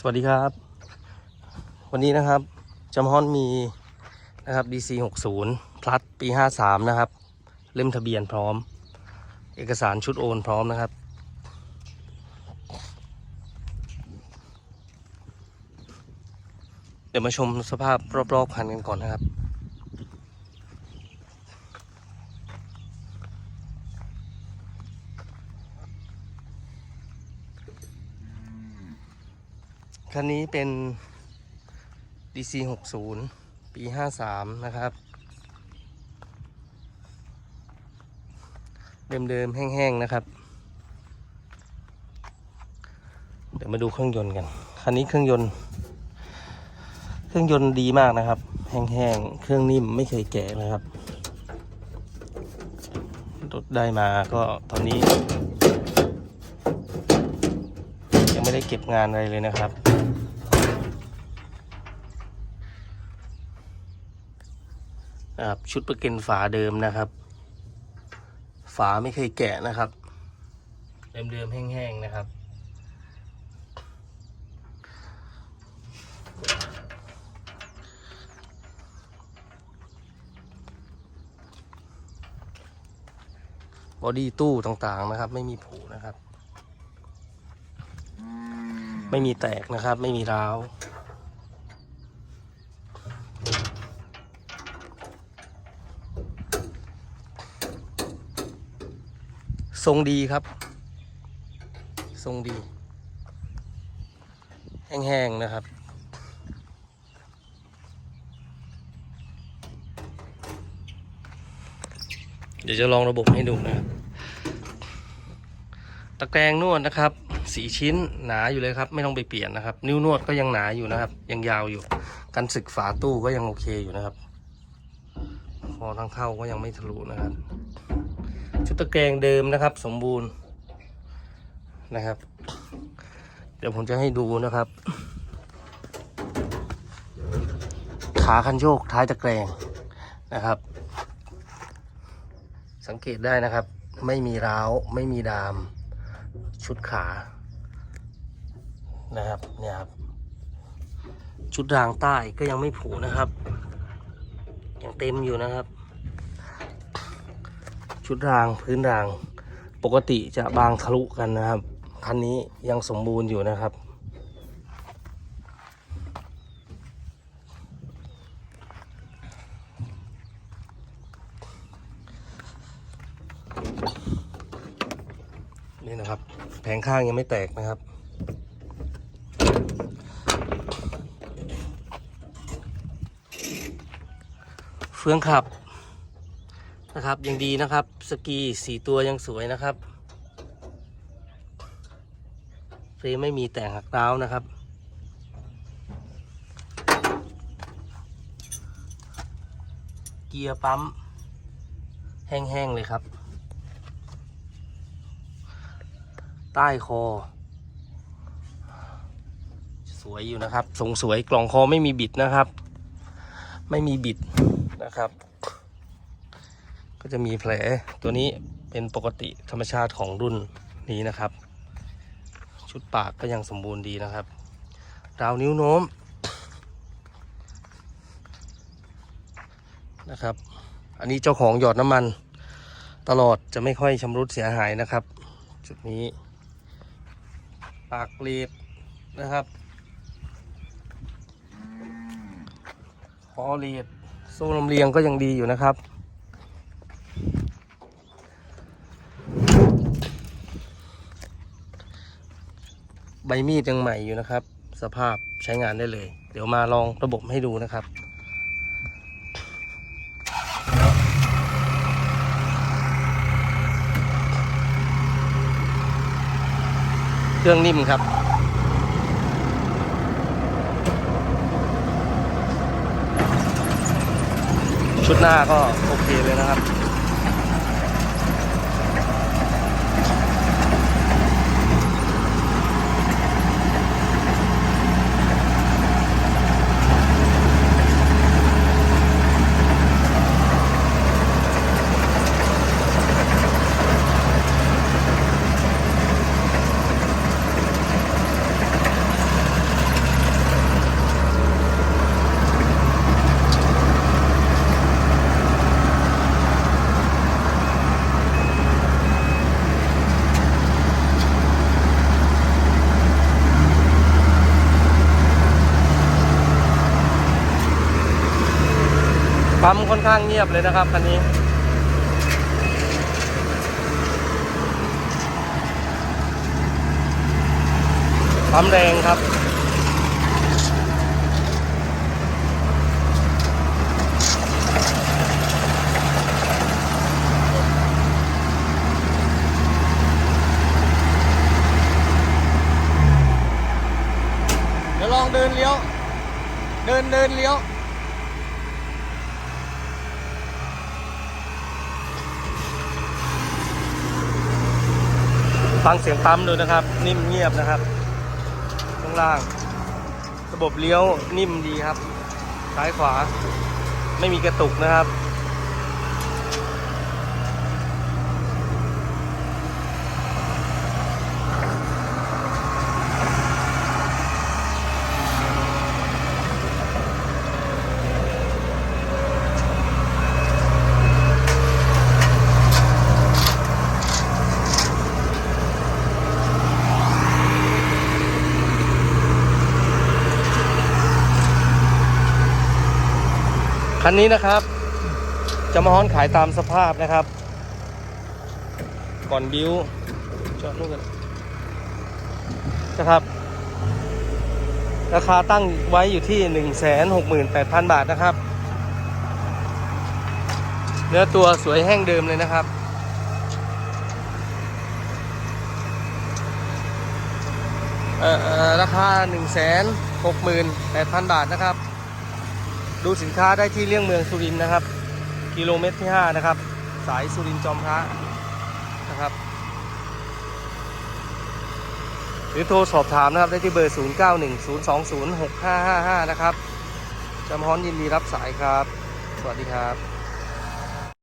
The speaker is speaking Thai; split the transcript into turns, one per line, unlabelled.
สวัสดีครับ วันนี้นะครับจำฮอนมีนะครับ DC 60 plus ปี 53 นะครับ เล่มทะเบียนพร้อม เอกสารชุดโอนพร้อมนะครับ เดี๋ยวมาชมสภาพรอบๆคันกันก่อนนะครับ คันนี้เป็น DC 60 ปี 53 นะครับ เดิมๆ แห้งๆ นะครับ เดี๋ยวมาดูเครื่องยนต์กัน คันนี้เครื่องยนต์ เครื่องยนต์ดีมากนะครับ แห้งๆ เครื่องนิ่มไม่เคยแกะนะครับรถได้มาก็ตอนนี้ ยังไม่ได้เก็บงานอะไรเลยนะครับ นะครับชุดประกันฝาเดิมนะครับ ฝาไม่เคยแกะนะครับ เดิมๆแห้งๆนะครับบอดี้ตู้ต่างๆนะครับ ไม่มีผุนะครับ ไม่มีแตกนะครับ ไม่มีร้าว ทรงดีครับ ทรงดี แห้งๆนะครับ เดี๋ยวจะลองระบบให้ดูนะครับ ตะแกรงนวดนะครับสีชิ้นหนาอยู่เลยครับ ไม่ต้องไปเปลี่ยนนะครับ นิ้วนวดก็ยังหนาอยู่นะครับ ยังยาวอยู่ กันศึกฝาตู้ก็ยังโอเคอยู่นะครับ คอทางเข้าก็ยังไม่ทะลุนะครับ ชุดตะแกรงเดิมนะครับ สมบูรณ์นะครับ เดี๋ยวผมจะให้ดูนะครับ ขาคันโยกท้ายตะแกรงนะครับ สังเกตได้นะครับ ไม่มีร้าว ไม่มีดาม ชุดขานะครับเนี่ยครับ ชุดรางใต้ก็ยังไม่ผูนะครับยังเต็มอยู่นะครับ ชุดรางพื้นราง ปกติจะบางทะลุกันนะครับ คันนี้ยังสมบูรณ์อยู่นะครับ นี่นะครับ แผงข้างยังไม่แตกนะครับเฟืองขับ นะครับ ยังดีนะครับ สกีสี่ตัวยังสวยนะครับเฟรมไม่มีแต่งหักร้าวนะครับ เกียร์ปั๊ม แห้งๆเลยครับ ใต้คอ สวยอยู่นะครับ ทรงสวยกล่องคอไม่มีบิดนะครับ ไม่มีบิดนะครับ จะมีแผลตัวนี้เป็นปกติธรรมชาติของรุ่นนี้นะครับ ชุดปากก็ยังสมบูรณ์ดีนะครับ ราวนิ้วโน้มนะครับ อันนี้เจ้าของหยอดน้ำมัน ตลอดจะไม่ค่อยชำรุดเสียหายนะครับ จุดนี้ ปากเรียบนะครับคอเรียบโซ่ลำเลียงก็ยังดีอยู่นะครับ ใบมีดยังใหม่อยู่นะครับ สภาพใช้งานได้เลย เดี๋ยวมาลองระบบให้ดูนะครับเครื่องนิ่มครับ ชุดหน้าก็โอเคเลยนะครับ ปั๊มค่อนข้างเงียบเลยนะครับคันนี้ปั๊มแดงครับ เดี๋ยวลองเดินเลี้ยว เดินเดินเลี้ยว ฟังเสียงปั๊มดูนะครับ นิ่มเงียบนะครับข้างล่าง ระบบเลี้ยวนิ่มดีครับ ซ้ายขวาไม่มีกระตุกนะครับ คันนี้นะครับ จะมาฮ้อนขายตามสภาพนะครับ ก่อนบิวจอดนู่นกันนะครับ ราคาตั้งไว้อยู่ที่ 1 6 8 0 0 0 บาทนะครับ เนื้อตัวสวยแห้งเดิมเลยนะครับเอ่อเอ่อราคา 1 6 8 0 0 0 บาทนะครับ ดูสินค้าได้ที่เลี่ยงเมืองสุรินทร์นะครับ กิโลเมตรที่ 5 นะครับ สายสุรินทร์จอมพระนะครับ หรือโทรสอบถามนะครับได้ที่เบอร์ 0910206555 นะครับจำฮ้อนยินดีรับสายครับ สวัสดีครับ